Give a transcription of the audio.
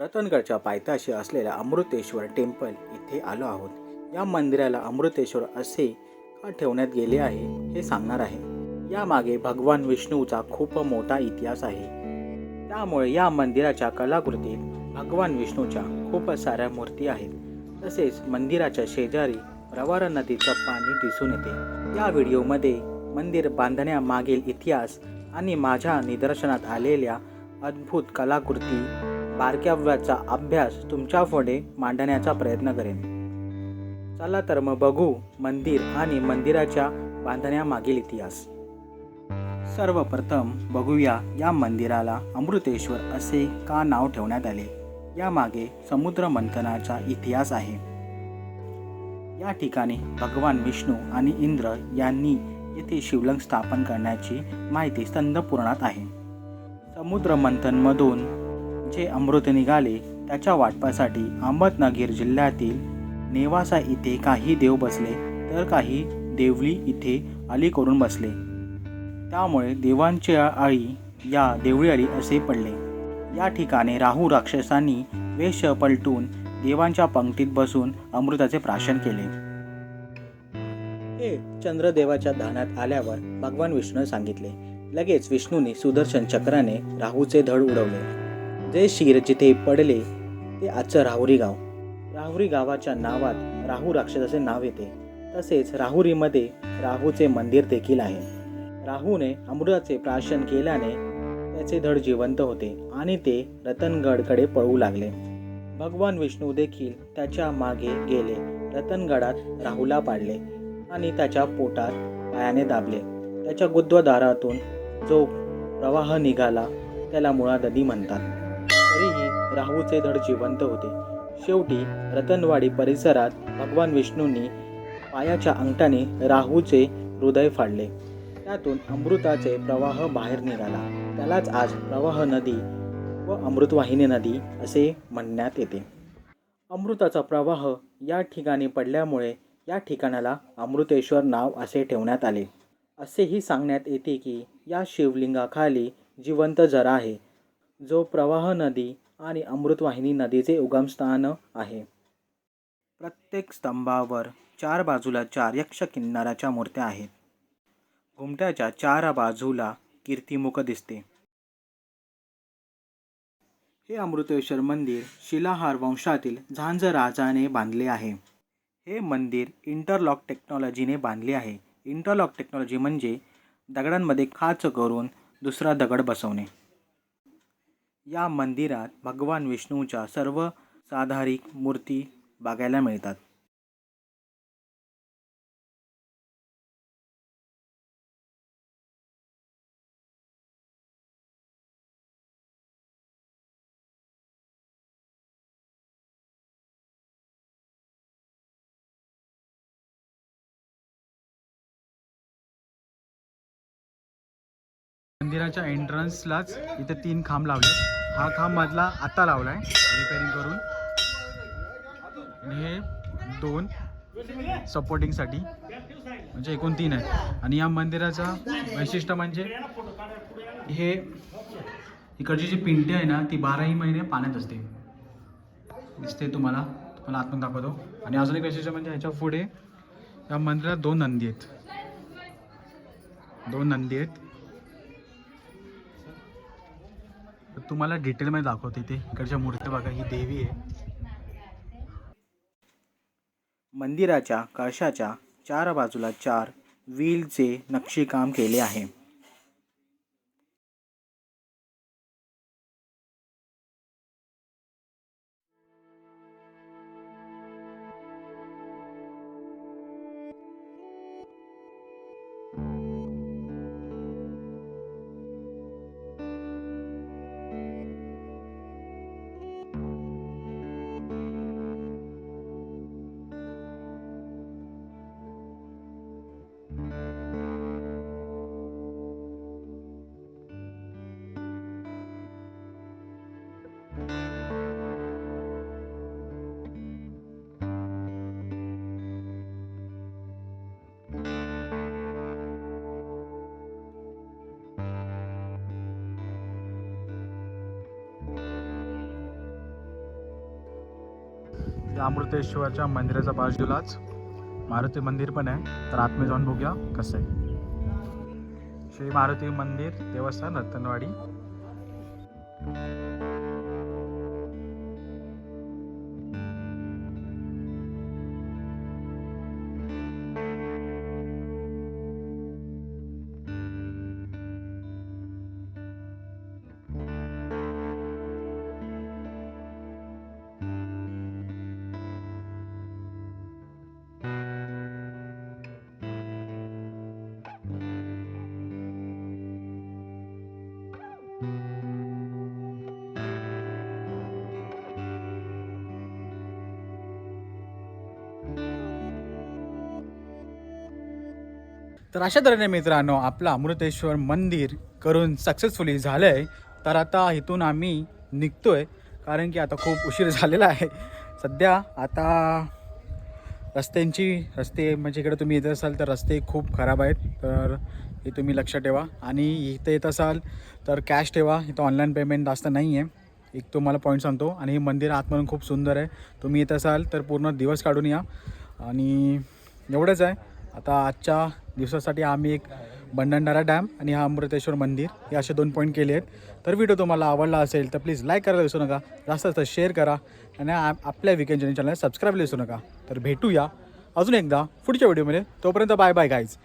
रतनगडच्या पायथ्याशी असलेल्या अमृतेश्वर टेम्पल इथे आलो आहोत. या मंदिराला अमृतेश्वर असे का ठेवण्यात गेले आहे हे सांगणार आहे. यामागे भगवान विष्णूचा खूप मोठा इतिहास आहे. त्यामुळे या मंदिराच्या कलाकृतीत भगवान विष्णूच्या खूप साऱ्या मूर्ती आहेत. तसेच मंदिराच्या शेजारी प्रवार नदीचं पाणी दिसून येते. या व्हिडिओमध्ये मंदिर बांधण्यामागील इतिहास आणि माझ्या निदर्शनात आलेल्या अद्भुत कलाकृती बारक्याव्याचा अभ्यास तुमच्यापुढे मांडण्याचा प्रयत्न करेन. चला तर मग बघू मंदिर आणि मंदिराच्या बांधण्यामागील इतिहास. सर्वप्रथम बघूया या मंदिराला अमृतेश्वर असे का नाव ठेवण्यात आले? यामागे समुद्र मंथनाचा इतिहास आहे. या ठिकाणी भगवान विष्णू आणि इंद्र यांनी येथे शिवलिंग स्थापन करण्याची माहिती स्कंद आहे. समुद्र मंथनमधून जे अमृत निघाले त्याच्या वाटपासाठी अहमदनगर जिल्ह्यातील नेवासा इथे काही देव बसले तर काही देवली इथे आली करून बसले. त्यामुळे देवांच्या आळी या देवळी आळी असे पडले. या ठिकाणी राहू राक्षसांनी वेश पलटून देवांच्या पंक्तीत बसून अमृताचे प्राशन केले. हे चंद्रदेवाच्या धानात आल्यावर भगवान विष्णूने सांगितले. लगेच विष्णूने सुदर्शन चक्राने राहूचे धड उडवले. जे शिर जिथे पडले ते आजचं राहुरी गाव. राहुरी गावाच्या नावात राहू राक्षसाचे नाव येते. तसेच राहुरीमध्ये राहूचे मंदिर देखील आहे. राहूने अमृताचे प्राशन केल्याने त्याचे धड जिवंत होते आणि ते रतनगडकडे पळू लागले. भगवान विष्णू देखील त्याच्यामागे गेले रतनगडात राहूला पाडले आणि त्याच्या पोटात पायाने दाबले. त्याच्या गुद्वदारातून जो प्रवाह निघाला त्याला मुळा नदी म्हणतात. राहूचे धड जिवंत होते. शेवटी रतनवाडी परिसरात भगवान विष्णूंनी पायाच्या अंगठाने राहूचे हृदय फाडले. त्यातून अमृताचे प्रवाह बाहेर निघाला. त्यालाच आज प्रवाह नदी व अमृतवाहिनी नदी असे म्हणण्यात येते. अमृताचा प्रवाह या ठिकाणी पडल्यामुळे या ठिकाणाला अमृतेश्वर नाव असे ठेवण्यात आले. असेही सांगण्यात येते की या शिवलिंगाखाली जिवंत जरा आहे. जो प्रवाह नदी आणि अमृतवाहिनी नदीचे उगमस्थान आहे. प्रत्येक स्तंभावर चार बाजूला चार यक्ष किन्नराच्या मूर्त्या आहेत. घुमट्याच्या चार बाजूला कीर्तिमुख दिसते. हे अमृतेश्वर मंदिर शिलाहार वंशातील झांज राजाने बांधले आहे. हे मंदिर इंटरलॉक टेक्नॉलॉजीने बांधले आहे. इंटरलॉक टेक्नॉलॉजी म्हणजे दगडांमध्ये खाच करून दुसरा दगड बसवणे. या मंदिरात भगवान विष्णूच्या सर्व साधारिक मूर्ती बघायला मिळतात. मंदिराच्या एंट्रन्सलाच इथे तीन खांब लावले हा खांब मधला आत्ता लावला आहे रिपेअरिंग करून. आणि हे दोन सपोर्टिंगसाठी म्हणजे एकूण तीन आहेत. आणि या मंदिराचं वैशिष्ट्य म्हणजे हे इकडची जी पिंटी आहे ना ती बाराही महिने पाण्यात असते. दिसते तुम्हाला तुम्हाला आतून दाखवतो. आणि अजून एक वैशिष्ट्य म्हणजे ह्याच्या पुढे या मंदिरात दोन नंदी आहेत. दोन नंदी आहेत. तुम्हाला डिटेलमध्ये दाखवते ते. इकडच्या मूर्त्या बघा ही देवी आहे. मंदिराच्या कळशाच्या चार बाजूला चार व्हीलचे नक्षीकाम केले आहे. त्या अमृतेश्वरच्या मंदिराच्या बाजूलाच मारुती मंदिर पण आहे. तर आतमध्ये जाऊन बघूया कसं आहे. श्री मारुती मंदिर देवस्थान रतनवाडी. तर अशा तऱ्हेने मित्रांनो आपलं अमृतेश्वर मंदिर करून सक्सेसफुली झालं आहे तर आता इथून आम्ही निघतो आहे कारण की आता खूप उशीर झालेला आहे. सध्या आता रस्त्यांची रस्ते म्हणजे इकडे तुम्ही येत असाल तर रस्ते खूप खराब आहेत. तर हे तुम्ही लक्षात ठेवा. आणि इथं येत असाल तर कॅश ठेवा. इथं ऑनलाईन पेमेंट जास्त नाही आहे एक तुम्हाला पॉईंट सांगतो. आणि हे मंदिर आतमधून खूप सुंदर आहे. तुम्ही येत असाल तर पूर्ण दिवस काढून या. आणि एवढंच आहे. आता आजच्या दिवसासाठी आम्ही एक बंडंडारा डॅम आणि हा अमृतेश्वर मंदिर हे असे दोन पॉईंट केले आहेत. तर व्हिडिओ तुम्हाला आवडला असेल तर प्लीज लाईक करायला विसरू नका. जास्त जास्त शेअर करा आणि आपल्या विकेंड चॅनल सबस्क्राईब विसरू नका. तर भेटूया अजून एकदा पुढच्या व्हिडिओमध्ये तोपर्यंत बाय बाय गाईज